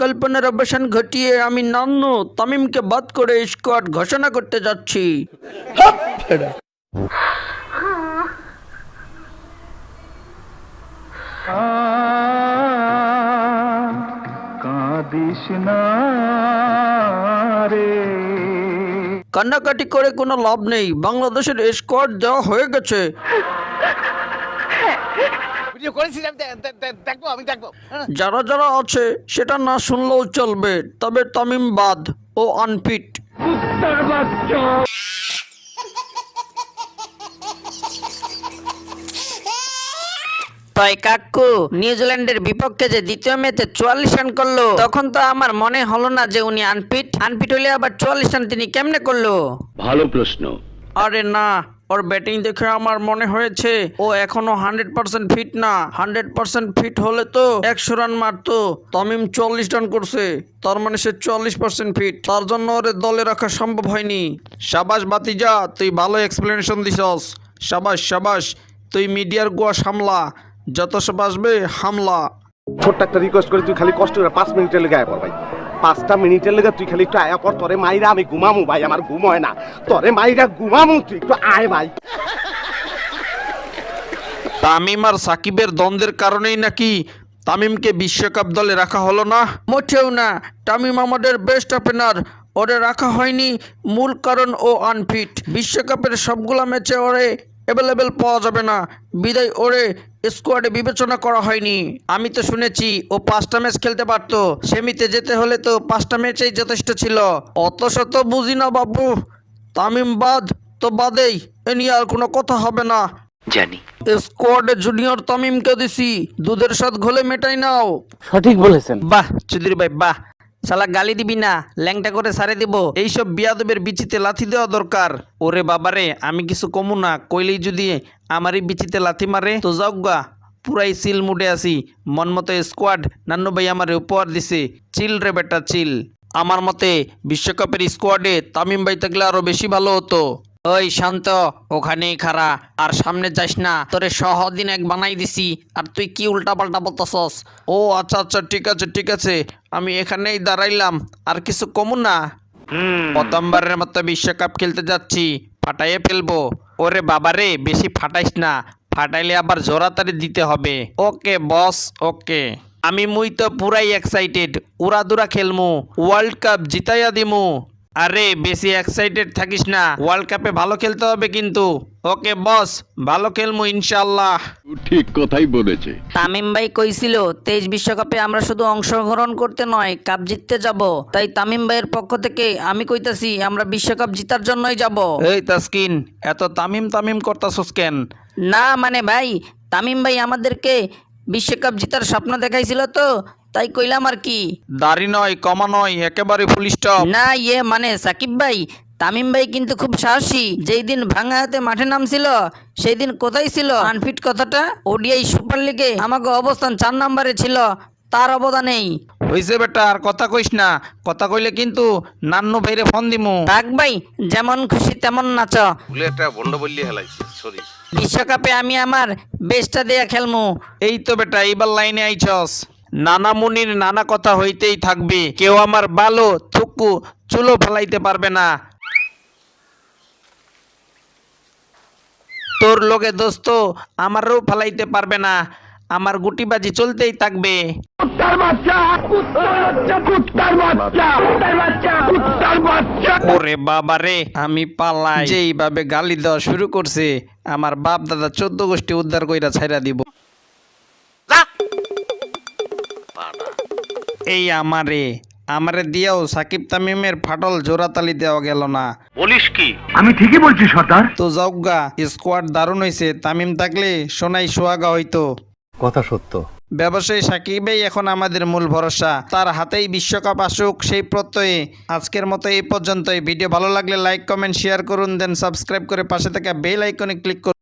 কল্পনার অবসান ঘটিয়ে আমি নান্ন তামিমকে বাদ করে স্কোয়াড ঘোষণা করতে যাচ্ছি। কাঁদিস না রে কান্নাকাটি করে কোনো লাভ নেই। বাংলাদেশের স্কোয়াড দেওয়া হয়ে গেছে। ভিডিও করেছি আমি দে- দে- দে- দেখব আমি দেখব। হ্যাঁ। যারা যারা আছে সেটা না শুনলেও চলবে তবে তামিম বাদ ও আনফিট। তাই কাকু নিউজিল্যান্ডের বিপক্ষে যে দ্বিতীয় ম্যাচে চুয়াল্লিশ রান করল তখন তো আমার মনে হলো না যে উনি আনফিট। আনফিট হলে আবার চুয়াল্লিশ রান তিনি কেমনে করল? ভালো প্রশ্ন। আরে না। ওর ব্যাটিং দেখে আমার মনে হয়েছে, ও এখনও হান্ড্রেড পার্সেন্ট ফিট না। হান্ড্রেড পার্সেন্ট ফিট হলে তো একশো রান মারতো। তামিম চল্লিশ রান করছে, তার মানে সে চল্লিশ পার্সেন্ট ফিট। তার জন্য ওরে দলে রাখা সম্ভব হয়নি। সাবাস বাতিজা, তুই ভালো এক্সপ্লেনেশন দিছস। সাবাস সাবাস, তুই মিডিয়ার গোয়া সামলা। যত সব আসবে হামলা। ছোট্ট একটা রিকোয়েস্ট করে, তুই খালি কষ্ট করে পাঁচ মিনিটের লেগে আয় ভাই। পাঁচটা মিনিটের লেগে তুই খালি একটু আয়া কর, তোরে মাইরা আমি ঘুমামু ভাই, আমার ঘুম হয় না। তোরে মাইরা ঘুমামু, তুই একটু আয় ভাই। তামিম আর সাকিবের দ্বন্দ্বের কারণেই নাকি তামিমকে বিশ্বকাপ দলে রাখা হলো না? মোটেও না। তামিম আমাদের বেস্ট ওপেনার ওরে রাখা হয়নি, মূল কারণ ও আনফিট বিশ্বকাপের সবগুলা ম্যাচে ওরে অ্যাভেলেবেল পাওয়া যাবে না। বিদায় ওরে স্কোয়াডে বিবেচনা করা হয়নি। আমি তো শুনেছি ও পাঁচটা ম্যাচ খেলতে পারতো। সেমিতে যেতে হলে তো পাঁচটা ম্যাচেই যথেষ্ট ছিল। অত শত বুঝি না বাবু তামিম বাদ তো বাদেই এ নিয়ে আর কোনো কথা হবে না। জানি। স্কোয়াডে জুনিয়র তামিমকে দিছি দুধের সাথে ঘোলে মেটাই নাও। সঠিক বলেছেন। বাহ চুদির ভাই বাহ। শালা গালি দিবি না, ল্যাংটা করে সারে দিব। এইসব বিয়াদবের বিচিতে লাথি দেওয়া দরকার। ওরে বাবারে, আমি কিছু কমু না, কইলেই যদি আমারই বিচিতে লাথি মারে, তো যাও গা, পুরাই চিল মুডে আসি মন মতো স্কোয়াড, নান্নু ভাই আমারে উপহার দিছে। চিল রে বেটা, চিল। আমার মতে, বিশ্বকাপের স্কোয়াডে তামিম ভাই থাকলে আরও বেশি ভালো হতো। ওই শান্ত ওখানেই খারা আর সামনে যাস না তোরে সহদিন এক বানাই দিছি। আর তুই কি উল্টা পাল্টা বলতেছস? ও আচ্ছা আচ্ছা ঠিক আছে ঠিক আছে। আমি এখানেই দাঁড়াইলাম আর কিছু কমু না। প্রথমবারের মতো বিশ্বকাপ খেলতে যাচ্ছি ফাটাইয়ে ফেলব। ওরে বাবারে বেশি ফাটাইস না। ফাটাইলে আবার জোরাতারি দিতে হবে। ওকে বস ওকে। আমি মুই তো পুরাই এক্সাইটেড উড়াদুরা খেলমু। ওয়ার্ল্ড কাপ জিতাইয়া দিমু। আরে বেশি এক্সাইটেড থাকিস না। ওয়ার্ল্ড কাপে ভালো খেলতে হবে কিন্তু। ওকে বস ভালো খেলমু ইনশাল্লাহ ঠিক কথাই বলেছে। তামিম ভাই কইছিল তেইশ বিশ্বকাপে আমরা শুধু অংশগ্রহণ করতে নয় কাপ জিততে যাব। তাই তামিম ভাইয়ের পক্ষ থেকে আমি কইতাছি আমরা বিশ্বকাপ জিতার জন্যই যাব। এই তাসকিন এত তামিম তামিম করতাছস কেন? না মানে ভাই তামিম ভাই আমাদেরকে বিশ্বকাপ জিতার স্বপ্ন দেখাইছিল তো তাই কইলাম আর কি। দাড়ি নয় কমা নয় একেবারে ফুল স্টপ না ইয়ে মানে সাকিব ভাই তামিম ভাই কিন্তু খুব সাহসী। যেই দিন ভাঙা হাতে মাঠে নামছিল সেই দিন কোথায় ছিল? আনফিট কথাটা ওডিআই সুপার লিগে আমাকে অবস্থান চার নাম্বারে ছিল তার অবদানেই। হইছে বেটা আর কথা কইস না। কথা কইলে কিন্তু নান্নু ভাইরে ফোন দিমু। থাক ভাই যেমন খুশি তেমন নাচ। বলে একটা বন্ড বললি হেলাইছি সরি বিশ্বকাপে আমি আমার বেস্টটা দেয়া খেলমু। এই তো বেটা এইবার লাইনে আইছস। নানা মুনির নানা কথা হইতেই থাকবে। কেউ আমার বালো থুকু চুলো ফেলাইতে পারবে না। তোর লোকে দোস্ত আমারও ফেলাইতে পারবে না। আমার গুটিবাজি চলতেই থাকবে। ওরে বাবা রে আমি পালাই। যেইভাবে গালি দেওয়া শুরু করছে আমার বাপ দাদা চোদ্দ গোষ্ঠী উদ্ধার কইরা ছাইরা দিব। এই আমারে আমারে দিয়েও সাকিব তামিমের ফাটল জোড়াতালি দেওয়া গেল না। বলিস কি? আমি ঠিকই বলছি সর্দার। তো যাওগা স্কোয়াড দারুণ হইছে তামিম থাকলে সোনাই সোহাগা হইতো। কথা সত্য। ব্যবসায়ী সাকিবেই এখন আমাদের মূল ভরসা। তার হাতেই বিশ্বকাপ আসুক, সেই প্রত্যয়ে আজকের মতো এই পর্যন্তই। ভিডিও ভালো লাগলে লাইক কমেন্ট শেয়ার করুন দেন সাবস্ক্রাইব করে পাশে থাকা বেল আইকনে ক্লিক করুন।